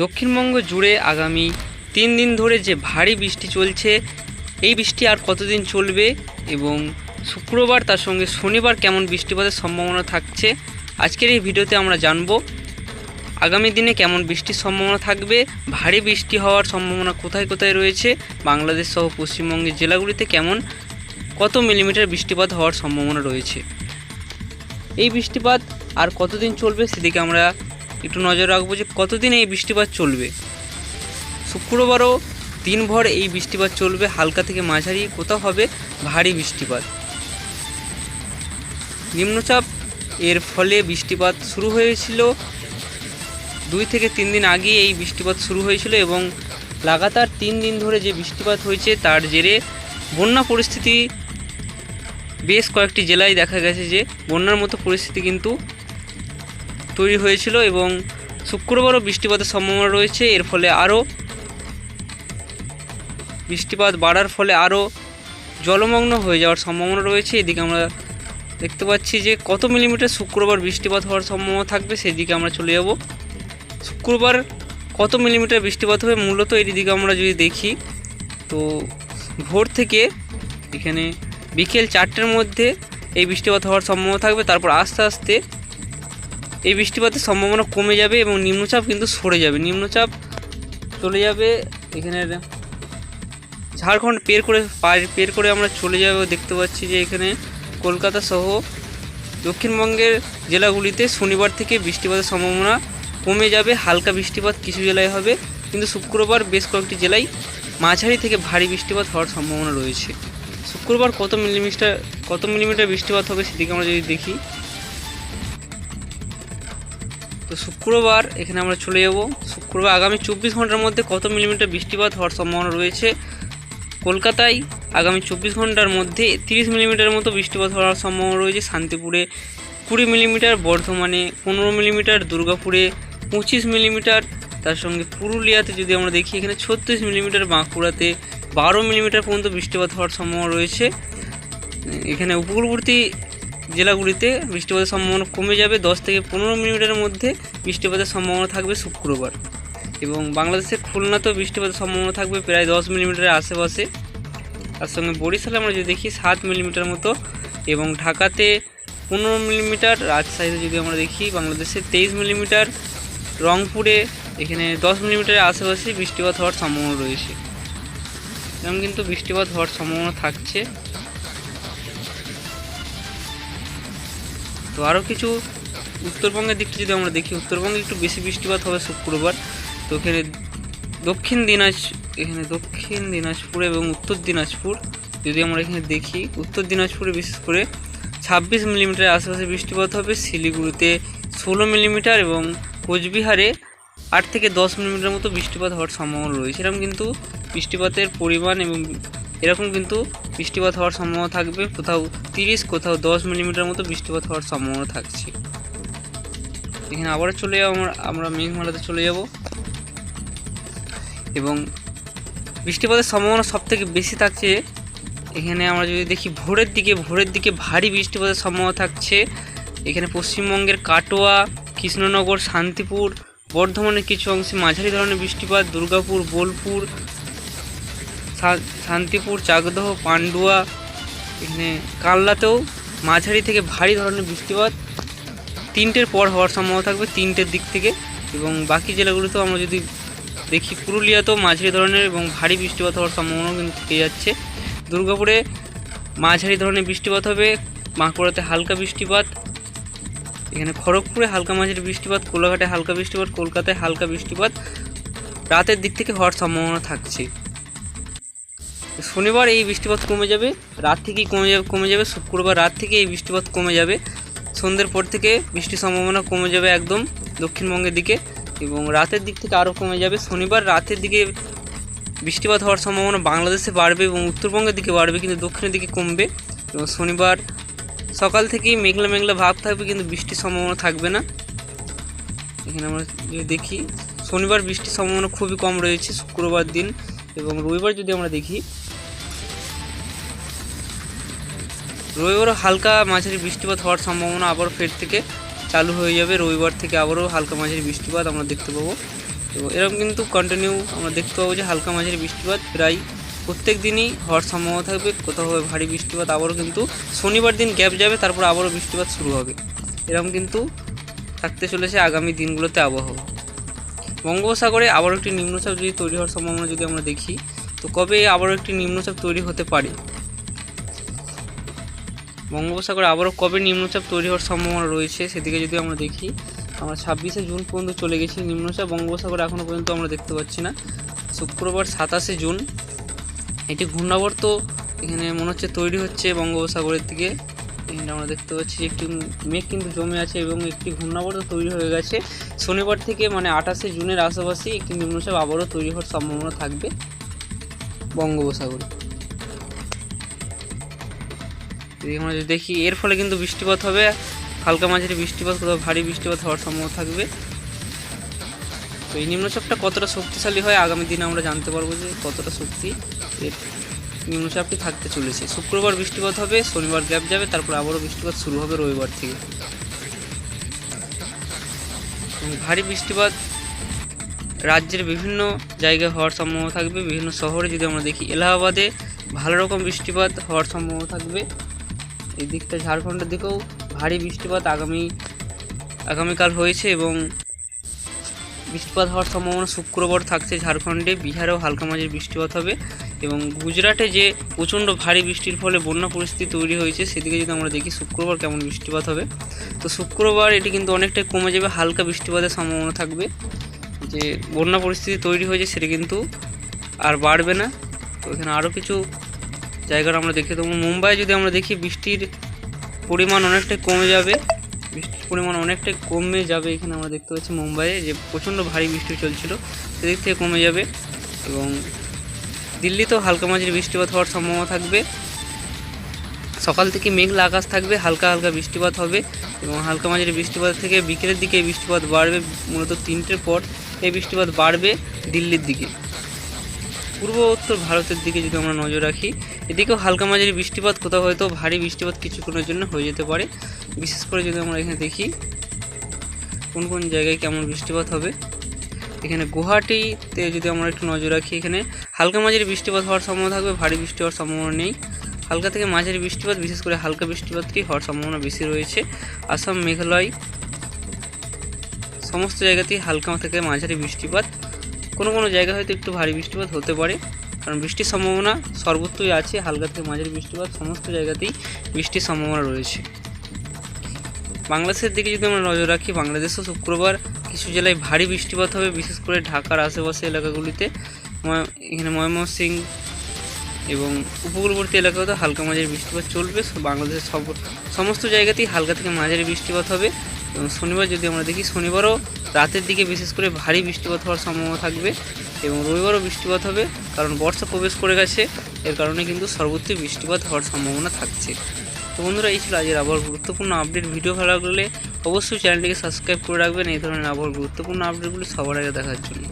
দক্ষিণবঙ্গ জুড়ে আগামী তিন দিন ধরে যে ভারী বৃষ্টি চলছে, এই বৃষ্টি আর কতদিন চলবে এবং শুক্রবার তার সঙ্গে শনিবার কেমন বৃষ্টিপাতের সম্ভাবনা থাকছে, আজকের এই ভিডিওতে আমরা জানব আগামী দিনে কেমন বৃষ্টির সম্ভাবনা থাকবে, ভারী বৃষ্টি হওয়ার সম্ভাবনা কোথায় কোথায় রয়েছে, বাংলাদেশ সহ পশ্চিমবঙ্গের জেলাগুলিতে কেমন, কত মিলিমিটার বৃষ্টিপাত হওয়ার সম্ভাবনা রয়েছে। এই বৃষ্টিপাত আর কতদিন চলবে সেদিকে আমরা একটু নজর রাখব যে কতদিন এই বৃষ্টিপাত চলবে। শুক্রবারও দিনভর এই বৃষ্টিপাত চলবে, হালকা থেকে মাঝারি, কোথাও হবে ভারী বৃষ্টিপাত। নিম্নচাপ এর ফলে বৃষ্টিপাত শুরু হয়েছিল দুই থেকে তিন দিন আগে এই বৃষ্টিপাত শুরু হয়েছিল এবং লাগাতার তিন দিন ধরে যে বৃষ্টিপাত হয়েছে তার জেরে বন্যা পরিস্থিতি বেশ কয়েকটি জেলায় দেখা গেছে যে বন্যার মতো পরিস্থিতি কিন্তু তৈরি হয়েছিল এবং শুক্রবারও বৃষ্টিপাতের সম্ভাবনা রয়েছে। এর ফলে আরও বৃষ্টিপাত বাড়ার ফলে আরও জলমগ্ন হয়ে যাওয়ার সম্ভাবনা রয়েছে। এদিকে আমরা দেখতে পাচ্ছি যে কত মিলিমিটার শুক্রবার বৃষ্টিপাত হওয়ার সম্ভাবনা থাকবে সেদিকে আমরা চলে যাব। শুক্রবার কত মিলিমিটার বৃষ্টিপাত হবে মূলত এই দিকে আমরা যদি দেখি, তো ভোর থেকে এখানে বিকেল চারটের মধ্যে এই বৃষ্টিপাত হওয়ার সম্ভাবনা থাকবে। তারপর আস্তে আস্তে এই বৃষ্টিপাতের সম্ভাবনা কমে যাবে এবং নিম্নচাপ কিন্তু সরে যাবে। নিম্নচাপ চলে যাবে এখানের ঝাড়খণ্ড পের করে পের করে আমরা চলে যাব। দেখতে পাচ্ছি যে এখানে কলকাতা সহ দক্ষিণবঙ্গের জেলাগুলিতে শনিবার থেকে বৃষ্টিপাতের সম্ভাবনা কমে যাবে। হালকা বৃষ্টিপাত কিছু জেলায় হবে, কিন্তু শুক্রবার বেশ কয়েকটি জেলায় মাঝারি থেকে ভারী বৃষ্টিপাত হওয়ার সম্ভাবনা রয়েছে। শুক্রবার কত মিলিমিটার কত মিলিমিটার বৃষ্টিপাত হবে সেদিকে আমরা যদি দেখি তো শুক্রবার, এখানে আমরা চলে যাব। শুক্রবার আগামী চব্বিশ ঘণ্টার মধ্যে কত মিলিমিটার বৃষ্টিপাত হওয়ার সম্ভাবনা রয়েছে? কলকাতায় আগামী চব্বিশ ঘণ্টার মধ্যে তিরিশ মিলিমিটার মতো বৃষ্টিপাত হওয়ার সম্ভাবনা রয়েছে। শান্তিপুরে কুড়ি মিলিমিটার, বর্ধমানে পনেরো মিলিমিটার, দুর্গাপুরে পঁচিশ মিলিমিটার। তার সঙ্গে পুরুলিয়াতে যদি আমরা দেখি, এখানে ছত্রিশ মিলিমিটার, বাঁকুড়াতে বারো মিলিমিটার পর্যন্ত বৃষ্টিপাত হওয়ার সম্ভাবনা রয়েছে। এখানে উপকূলবর্তী জেলাগুলিতে বৃষ্টিপাতের সম্ভাবনা কমে যাবে। দশ থেকে পনেরো মিলিমিটারের মধ্যে বৃষ্টিপাতের সম্ভাবনা থাকবে শুক্রবার। এবং বাংলাদেশের খুলনাতেও বৃষ্টিপাতের সম্ভাবনা থাকবে প্রায় দশ মিলিমিটারের আশেপাশে। তার সঙ্গে বরিশালে আমরা যদি দেখি, সাত মিলিমিটার মতো। এবং ঢাকাতে পনেরো মিলিমিটার, রাজশাহীতে যদি আমরা দেখি, বাংলাদেশে তেইশ মিলিমিটার, রংপুরে এখানে দশ মিলিমিটারের আশেপাশে বৃষ্টিপাত হওয়ার সম্ভাবনা রয়েছে। এরকম কিন্তু বৃষ্টিপাত হওয়ার সম্ভাবনা থাকছে। তো আরও কিছু উত্তরবঙ্গের দিকটা যদি আমরা দেখি, উত্তরবঙ্গে একটু বেশি বৃষ্টিপাত হবে শুক্রবার। তো এখানে দক্ষিণ দিনাজ এখানে দক্ষিণ দিনাজপুর এবং উত্তর দিনাজপুর যদি আমরা এখানে দেখি, উত্তর দিনাজপুরে বিশেষ করে ছাব্বিশ মিলিমিটার আশেপাশে বৃষ্টিপাত হবে। শিলিগুড়িতে ষোলো মিলিমিটার এবং কোচবিহারে আট থেকে দশ মিলিমিটার মতো বৃষ্টিপাত হওয়ার সম্ভাবনা রয়েছে। এরকম কিন্তু বৃষ্টিপাতের পরিমাণ এবং এরকম কিন্তু বৃষ্টিপাত হওয়ার সম্ভাবনা থাকবে। কোথাও তিরিশ, কোথাও দশ মিলিমিটার মতো বৃষ্টিপাত হওয়ার সম্ভাবনা থাকছে। এখানে আবারও চলে যাব আমরা আমরা মেঘমালাতে চলে যাব। এবং বৃষ্টিপাতের সম্ভাবনা সব থেকে বেশি থাকছে, এখানে আমরা যদি দেখি ভোরের দিকে ভোরের দিকে ভারী বৃষ্টিপাতের সম্ভাবনা থাকছে। এখানে পশ্চিমবঙ্গের কাটোয়া, কৃষ্ণনগর, শান্তিপুর, বর্ধমানের কিছু অংশে মাঝারি ধরনের বৃষ্টিপাত, দুর্গাপুর, বোলপুর শান্তিপুর, চাকদহ, পান্ডুয়া, এখানে কালনাতেও মাঝারি থেকে ভারী ধরনের বৃষ্টিপাত। তিনটের পর হওয়ার সম্ভাবনা থাকবে তিনটের দিক থেকে এবং বাকি জেলাগুলোতেও আমরা যদি দেখি, পুরুলিয়াতেও মাঝারি ধরনের এবং ভারী বৃষ্টিপাত হওয়ার সম্ভাবনাও কিন্তু থেকে যাচ্ছে। দুর্গাপুরে মাঝারি ধরনের বৃষ্টিপাত হবে, বাঁকুড়াতে হালকা বৃষ্টিপাত, এখানে খড়গপুরে হালকা মাঝারি বৃষ্টিপাত, কোলাঘাটে হালকা বৃষ্টিপাত, কলকাতায় হালকা বৃষ্টিপাত। রাতের দিক থেকে হওয়ার সম্ভাবনা থাকছে। শনিবার এই বৃষ্টিপাত কমে যাবে, রাত থেকেই কমে যাবে কমে যাবে, শুক্রবার রাত থেকে এই বৃষ্টিপাত কমে যাবে। সন্ধ্যের পর থেকে বৃষ্টির সম্ভাবনা কমে যাবে একদম দক্ষিণবঙ্গের দিকে এবং রাতের দিক থেকে আরও কমে যাবে। শনিবার রাতের দিকে বৃষ্টিপাত হওয়ার সম্ভাবনা বাংলাদেশে বাড়বে এবং উত্তরবঙ্গের দিকে বাড়বে, কিন্তু দক্ষিণের দিকে কমবে এবং শনিবার সকাল থেকেই মেঘলা মেঘলা ভাব থাকবে, কিন্তু বৃষ্টির সম্ভাবনা থাকবে না। এখানে আমরা যদি দেখি, শনিবার বৃষ্টির সম্ভাবনা খুবই কম রয়েছে শুক্রবার দিন এবং রবিবার যদি আমরা দেখি রবিবারও হালকা মাঝারি বৃষ্টিপাত হওয়ার সম্ভাবনা আবার ফের থেকে চালু হয়ে যাবে। রবিবার থেকে আবারও হালকা মাঝারি বৃষ্টিপাত আমরা দেখতে পাবো। তো এরকম কিন্তু কন্টিনিউ আমরা দেখতে পাবো যে হালকা মাঝারি বৃষ্টিপাত প্রায় প্রত্যেক দিনই হওয়ার সম্ভাবনা থাকবে। কোথাও হবে ভারী বৃষ্টিপাত, আবারও কিন্তু শনিবার দিন গ্যাপ যাবে, তারপর আবারও বৃষ্টিপাত শুরু হবে। এরকম কিন্তু থাকতে চলেছে আগামী দিনগুলোতে আবহাওয়া। বঙ্গোপসাগরে আবারও একটি নিম্নচাপ যদি তৈরি হওয়ার সম্ভাবনা যদি আমরা দেখি, তো কবে আবারও একটি নিম্নচাপ তৈরি হতে পারে? বঙ্গোপসাগরে আবারও কবে নিম্নচাপ তৈরি হওয়ার সম্ভাবনা রয়েছে সেদিকে যদি আমরা দেখি, আমরা ছাব্বিশে জুন পর্যন্ত চলে গেছি নিম্নচাপ, বঙ্গোপসাগরে এখনও পর্যন্ত আমরা দেখতে পাচ্ছি না। শুক্রবার সাতাশে জুন এটি ঘূর্ণাবর্ত এখানে মনে হচ্ছে তৈরি হচ্ছে বঙ্গোপসাগরের দিকে। এখানে আমরা দেখতে পাচ্ছি যে একটি মেঘ কিন্তু জমে আছে এবং একটি ঘূর্ণাবর্ত তৈরি হয়ে গেছে। শনিবার থেকে মানে আঠাশে জুনের আশেপাশে একটি নিম্নচাপ আবারও তৈরি হওয়ার সম্ভাবনা থাকবে বঙ্গোপসাগরে। আমরা যদি দেখি, এর ফলে কিন্তু বৃষ্টিপাত হবে, হালকা মাঝারি বৃষ্টিপাত, কোথাও ভারী বৃষ্টিপাত হওয়ার সম্ভাবনা থাকবে। তো এই নিম্নচাপটা কতটা শক্তিশালী হয়, আগামী দিনে আমরা জানতে পারব যে কতটা শক্তি এর নিম্নচাপটি থাকতে চলেছে। শুক্রবার বৃষ্টিপাত হবে, শনিবার গ্যাপ যাবে, তারপর আবারও বৃষ্টিপাত শুরু হবে রবিবার থেকে। ভারী বৃষ্টিপাত রাজ্যের বিভিন্ন জায়গায় হওয়ার সম্ভাবনা থাকবে। বিভিন্ন শহরে যদি আমরা দেখি, এলাহাবাদে ভালো রকম বৃষ্টিপাত হওয়ার সম্ভাবনা থাকবে। এই দিকটা ঝাড়খণ্ডের দিকেও ভারী বৃষ্টিপাত আগামী, আগামীকাল হয়েছে এবং বৃষ্টিপাত হওয়ার সম্ভাবনা শুক্রবার থাকছে ঝাড়খণ্ডে। বিহারেও হালকা মাঝের বৃষ্টিপাত হবে এবং গুজরাটে যে প্রচণ্ড ভারী বৃষ্টির ফলে বন্যা পরিস্থিতি তৈরি হয়েছে, সেদিকে যদি আমরা দেখি শুক্রবার কেমন বৃষ্টিপাত হবে। তো শুক্রবার এটি কিন্তু অনেকটাই কমে যাবে, হালকা বৃষ্টিপাতের সম্ভাবনা থাকবে। যে বন্যা পরিস্থিতি তৈরি হয়েছে, সেটা কিন্তু আর বাড়বে না। তো এখানে আরও কিছু জায়গার আমরা দেখে দেবো। মুম্বাই যদি আমরা দেখি, বৃষ্টির পরিমাণ অনেকটাই কমে যাবে। বৃষ্টির পরিমাণ অনেকটাই কমে যাবে এখানে আমরা দেখতে পাচ্ছি মুম্বাইয়ে, যে প্রচণ্ড ভারী বৃষ্টি চলছিল, সেদিক থেকে কমে যাবে এবং দিল্লিতেও হালকা মাঝারি বৃষ্টিপাত হওয়ার সম্ভাবনা থাকবে। সকাল থেকে মেঘলা আকাশ থাকবে, হালকা হালকা বৃষ্টিপাত হবে এবং হালকা মাঝারি বৃষ্টিপাত থেকে বিকেলের দিকে বৃষ্টিপাত বাড়বে। মূলত তিনটের পর এই বৃষ্টিপাত বাড়বে দিল্লির দিকে। পূর্ব উত্তর ভারতের দিকে যদি আমরা নজর রাখি, এদিকেও হালকা মাঝারি বৃষ্টিপাত, কোথাও হয়তো ভারী বৃষ্টিপাত কিছুক্ষণের জন্য হয়ে যেতে পারে। বিশেষ করে যদি আমরা এখানে দেখি, কোন কোন জায়গায় কেমন বৃষ্টিপাত হবে। এখানে গুয়াহাটিতে যদি আমরা একটু নজর রাখি, এখানে হালকা মাঝারি বৃষ্টিপাত হওয়ার সম্ভাবনা থাকবে, ভারী বৃষ্টি হওয়ার সম্ভাবনা নেই। হালকা থেকে মাঝারি বৃষ্টিপাত, বিশেষ করে হালকা বৃষ্টিপাতটি হওয়ার সম্ভাবনা বেশি রয়েছে। আসাম, মেঘালয়, সমস্ত জায়গাতেই হালকা থেকে মাঝারি বৃষ্টিপাত। কোনো কোনো জায়গায় হয়তো একটু ভারী বৃষ্টিপাত হতে পারে, কারণ বৃষ্টির সম্ভাবনা সর্বত্রই আছে হালকা থেকে মাঝারি বৃষ্টিপাত, সমস্ত জায়গাতেই বৃষ্টির সম্ভাবনা রয়েছে। বাংলাদেশের দিকে যদি আমরা নজর রাখি, বাংলাদেশও শুক্রবার কিছু জেলায় ভারী বৃষ্টিপাত হবে, বিশেষ করে ঢাকার আশেপাশে এলাকাগুলিতে। এখানে ময়মনসিংহ এবং উপকূলবর্তী এলাকাতেও হালকা মাঝারি বৃষ্টিপাত চলবে। বাংলাদেশের সব, সমস্ত জায়গাতেই হালকা থেকে মাঝারি বৃষ্টিপাত হবে। এবং শনিবার যদি আমরা দেখি, শনিবারও রাতের দিকে বিশেষ করে ভারী বৃষ্টিপাত হওয়ার সম্ভাবনা থাকবে এবং রবিবারও বৃষ্টিপাত হবে, কারণ বর্ষা প্রবেশ করে গেছে। এর কারণে কিন্তু সর্বত্রই বৃষ্টিপাত হওয়ার সম্ভাবনা থাকছে। তো বন্ধুরা, এই ছিল আজের আবহাওয়ার গুরুত্বপূর্ণ আপডেট। ভিডিও ভালো লাগলে অবশ্যই চ্যানেলটিকে সাবস্ক্রাইব করে রাখবেন। এই ধরনের আবহাওয়ার গুরুত্বপূর্ণ আপডেটগুলি সবার আগে দেখার জন্য।